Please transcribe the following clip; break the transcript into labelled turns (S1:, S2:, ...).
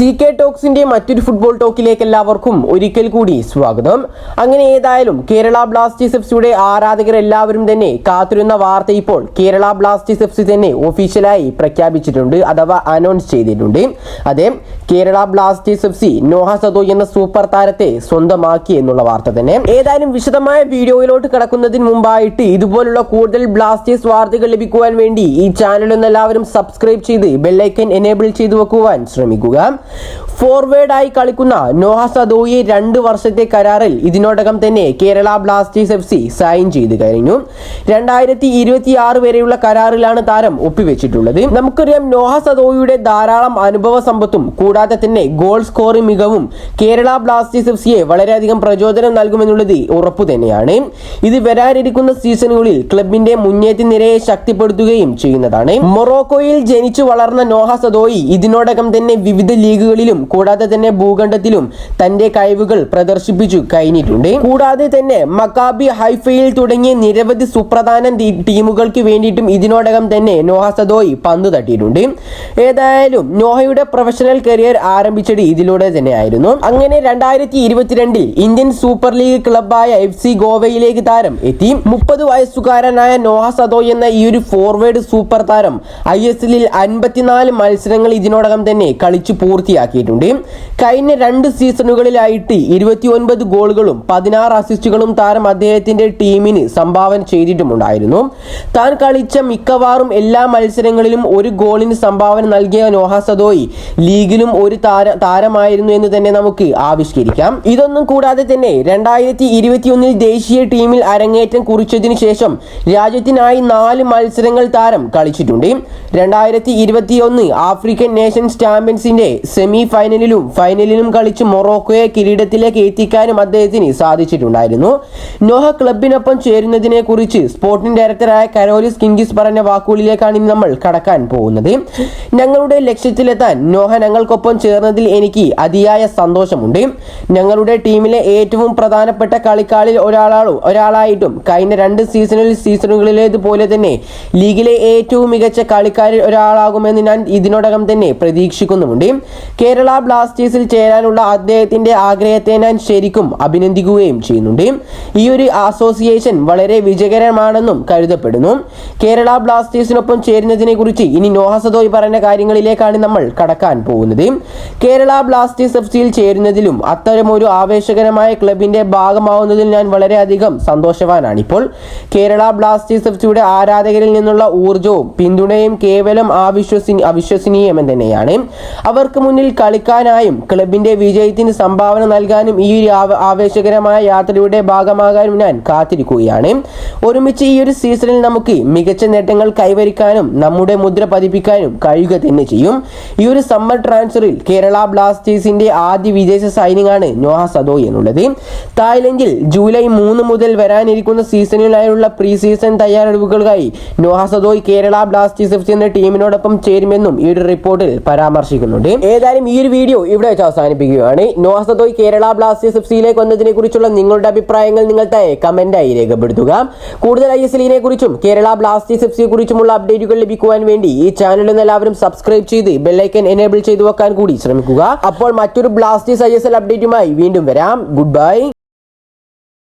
S1: C K ടോക്സിന്റെ മറ്റൊരു football ടോക്കിലേക്ക് എല്ലാവർക്കും ഒരിക്കൽ കൂടി സ്വാഗതം. അങ്ങനെ ഏതായാലും കേരള ബ്ലാസ്റ്റേഴ്സ് എഫ് സിയുടെ ആരാധകർ എല്ലാവരും തന്നെ കാത്തിരുന്ന വാർത്ത ഇപ്പോൾ കേരള ബ്ലാസ്റ്റേഴ്സ് എഫ് സി തന്നെ ഒഫീഷ്യലായി പ്രഖ്യാപിച്ചിട്ടുണ്ട് അഥവാ അനൗൺസ് ചെയ്തിട്ടുണ്ട്. അതെ Kerala Blasters F C Noah Sadaoui എന്ന സൂപ്പർ താരത്തെ സ്വന്തമാക്കി എന്നുള്ള വാർത്ത തന്നെ. ഏതായാലും വിശദമായ വീഡിയോയിലോട്ട് കിടക്കുന്നതിന് മുമ്പായിട്ട് ഇതുപോലുള്ള കൂടുതൽ ബ്ലാസ്റ്റേഴ്സ് വാർത്തകൾ ലഭിക്കുവാൻ വേണ്ടി ഈ ചാനൽ ഒന്ന് എല്ലാവരും സബ്സ്ക്രൈബ് ചെയ്ത് ബെല്ലൈക്കൻ എനേബിൾ ചെയ്തു വെക്കുവാൻ ശ്രമിക്കുക. ഫോർവേഡായി കളിക്കുന്ന നോഹ സദോയെ രണ്ട് വർഷത്തെ കരാറിൽ ഇതിനോടകം തന്നെ Kerala Blasters F C sign ചെയ്തു കഴിഞ്ഞു. രണ്ടായിരത്തി ഇരുപത്തി ആറ് വരെയുള്ള കരാറിലാണ് താരം ഒപ്പിവെച്ചിട്ടുള്ളത് നമുക്കറിയാം നോഹ സദോയുടെ ധാരാളം അനുഭവ സമ്പത്തും കൂടാതെ തന്നെ ഗോൾ സ്കോറിംഗ് മികവും കേരള ബ്ലാസ്റ്റേഴ്സ് എഫ് സിയെ വളരെയധികം പ്രചോദനം നൽകുമെന്നുള്ളത് ഉറപ്പു തന്നെയാണ്. ഇത് വരാനിരിക്കുന്ന സീസണുകളിൽ ക്ലബിന്റെ മുന്നേറ്റ നിരയെ ശക്തിപ്പെടുത്തുകയും ചെയ്യുന്നതാണ്. മൊറോക്കോയിൽ ജനിച്ചു വളർന്ന നോഹ സദോയി ഇതിനോടകം തന്നെ വിവിധ ലീഗുകളിലും കൂടാതെ തന്നെ ഭൂഖണ്ഡത്തിലും തന്റെ കഴിവുകൾ പ്രദർശിപ്പിച്ചു കഴിഞ്ഞിട്ടുണ്ട്. കൂടാതെ തന്നെ മക്കാബി ഹൈഫയിൽ തുടങ്ങിയ നിരവധി സുപ്രധാന ടീമുകൾക്ക് വേണ്ടിയിട്ടും ഇതിനോടകം തന്നെ നോഹ സദോയി പന്ത് തട്ടിയിട്ടുണ്ട്. ഏതായാലും നോഹയുടെ പ്രൊഫഷണൽ കരിയർ ആരംഭിച്ചത് ഇതിലൂടെ തന്നെയായിരുന്നു. അങ്ങനെ രണ്ടായിരത്തി ഇരുപത്തിരണ്ടിൽ ഇന്ത്യൻ സൂപ്പർ ലീഗ് ക്ലബായ എഫ് സി ഗോവയിലേക്ക് താരം എത്തി. മുപ്പത് വയസ്സുകാരനായ നോഹ സദോ എന്ന ഈ ഒരു ഫോർവേഡ് സൂപ്പർ താരം ഐ എസ് എല്ലിൽ അൻപത്തിനാല് മത്സരങ്ങൾ ഇതിനോടകം തന്നെ കളിച്ചു പൂർത്തിയാക്കിയിട്ടുണ്ട്. കഴിഞ്ഞ രണ്ട് സീസണുകളിലായിട്ട് ഇരുപത്തി ഒൻപത് ഗോളുകളും പതിനാറ് അസിസ്റ്റുകളും താരം അദ്ദേഹത്തിന്റെ ടീമിന് സംഭാവന ചെയ്തിട്ടുമുണ്ടായിരുന്നു. താൻ കളിച്ച മിക്കവാറും എല്ലാ മത്സരങ്ങളിലും ഒരു ഗോളിന് സംഭാവന നൽകിയ നോഹ സദോയി ലീഗിലും ഒരു താര താരമായിരുന്നു എന്ന് തന്നെ നമുക്ക് ആവിഷ്കരിക്കാം. ഇതൊന്നും കൂടാതെ തന്നെ രണ്ടായിരത്തി ഇരുപത്തിയൊന്നിൽ ദേശീയ ടീമിൽ അരങ്ങേറ്റം കുറിച്ചതിനു ശേഷം രാജ്യത്തിനായി നാല് മത്സരങ്ങൾ താരം കളിച്ചിട്ടുണ്ട്. രണ്ടായിരത്തി ഇരുപത്തിയൊന്ന് ആഫ്രിക്കൻ നേഷൻസ് ചാമ്പ്യൻസിന്റെ സെമി ഫൈനലിലും ഫൈനലിലും കളിച്ച് മൊറോക്കോയെ കിരീടത്തിലേക്ക് എത്തിക്കാനും അദ്ദേഹത്തിന് സാധിച്ചിട്ടുണ്ടായിരുന്നു. നോഹ ക്ലബിനൊപ്പം ചേരുന്നതിനെ കുറിച്ച് സ്പോർട്ടിംഗ് ഡയറക്ടറായ കരോലിസ് കിങ്കിസ് പറഞ്ഞ വാക്കുകളിലേക്കാണ് ഇനി നമ്മൾ കടക്കാൻ പോകുന്നത്. ഞങ്ങളുടെ ലക്ഷ്യത്തിലെത്താൻ നോഹ ഞങ്ങൾക്കൊപ്പം ചേർന്നതിൽ എനിക്ക് അതിയായ സന്തോഷമുണ്ട്. ഞങ്ങളുടെ ടീമിലെ ഏറ്റവും പ്രധാനപ്പെട്ട കളിക്കാളിൽ ഒരാളാളും ഒരാളായിട്ടും കഴിഞ്ഞ രണ്ട് സീസണിൽ സീസണുകളിലേതുപോലെ തന്നെ ലീഗിലെ ഏറ്റവും മികച്ച കളിക്കാരിൽ ഒരാളാകുമെന്ന് ഞാൻ ഇതിനോടകം തന്നെ പ്രതീക്ഷിക്കുന്നുമുണ്ട്. കേരള ബ്ലാസ്റ്റേഴ്സിൽ ചേരാനുള്ള അദ്ദേഹത്തിന്റെ ആഗ്രഹത്തെ ഞാൻ ശരിക്കും അഭിനന്ദിക്കുകയും ചെയ്യുന്നുണ്ട്. ഈ ഒരു അസോസിയേഷൻ വളരെ വിജയകരമാണെന്നും കരുതപ്പെടുന്നു. കേരള ബ്ലാസ്റ്റേഴ്സിനൊപ്പം ചേരുന്നതിനെ കുറിച്ച് ഇനി നോഹസദോയ് പറഞ്ഞ കാര്യങ്ങളിലേക്കാണ് നമ്മൾ കടക്കാൻ പോകുന്നത്. കേരള ബ്ലാസ്റ്റേഴ്സ് എഫ് സിയിൽ ചേരുന്നതിലും അത്തരമൊരു ആവേശകരമായ ക്ലബിന്റെ ഭാഗമാവുന്നതിൽ ഞാൻ വളരെയധികം സന്തോഷവാനാണ്. ഇപ്പോൾ കേരള ബ്ലാസ്റ്റേഴ്സ് എഫ് സിയുടെ ആരാധകരിൽ നിന്നുള്ള ഊർജവും പിന്തുണയും കേവലം അവിശ്വസി അവിശ്വസനീയം തന്നെയാണ്. അവർക്ക് മുന്നിൽ കളിക്കാനായും ക്ലബിന്റെ വിജയത്തിന് സംഭാവന നൽകാനും ഈ ഒരു ആവേശകരമായ യാത്രയുടെ ഭാഗമാകാനും ഞാൻ കാത്തിരിക്കുകയാണ്. ഒരുമിച്ച് ഈ ഒരു സീസണിൽ നമുക്ക് മികച്ച നേട്ടങ്ങൾ കൈവരിക്കാനും നമ്മുടെ മുദ്ര പതിപ്പിക്കാനും കഴിയുക തന്നെ ചെയ്യും. ഈ ഒരു സമ്മർ ട്രാൻസ്ഫറിൽ കേരള ബ്ലാസ്റ്റേഴ്സിന്റെ ആദ്യ വിദേശ സൈനിങ് ആണ് നോഹ സദോയ് എന്നുള്ളത്. തായ്ലൻഡിൽ ജൂലൈ മൂന്ന് മുതൽ വരാനിരിക്കുന്ന സീസണിനായുള്ള pre season തയ്യാറെടുപ്പുകൾക്കായി Noah Sadaoui Kerala Blasters F C എന്ന ടീമിനോടൊപ്പം ചേരുമെന്നും ഈ ഒരു റിപ്പോർട്ടിൽ പരാമർശിക്കുന്നുണ്ട്. ഏതായാലും ഈ ഒരു വീഡിയോ ഇവിടെ വെച്ച് അവസാനിപ്പിക്കുകയാണ്. Noah Sadaoui Kerala Blasters F സിയിലേക്ക് വന്നതിനെ കുറിച്ചുള്ള നിങ്ങളുടെ അഭിപ്രായങ്ങൾ നിങ്ങൾ കമന്റായി രേഖപ്പെടുത്തുക. കൂടുതൽ ഐ എസ് എല്ലിനെ കുറിച്ചും കേരള ബ്ലാസ്റ്റേഴ്സ് എഫ് സിയെ കുറിച്ചുമുള്ള അപ്ഡേറ്റുകൾ ലഭിക്കുവാൻ വേണ്ടി ഈ ചാനൽ എല്ലാവരും സബ്സ്ക്രൈബ് ചെയ്ത് ബെല്ലൈക്കൻ എനേബിൾ ചെയ്തു വെക്കാൻ കൂടി ശ്രമിക്കുക. അപ്പോൾ മറ്റൊരു ബ്ലാസ്റ്റേഴ്സ് ഐ എസ് എൽ അപ്ഡേറ്റുമായി വീണ്ടും വരാം. Good bye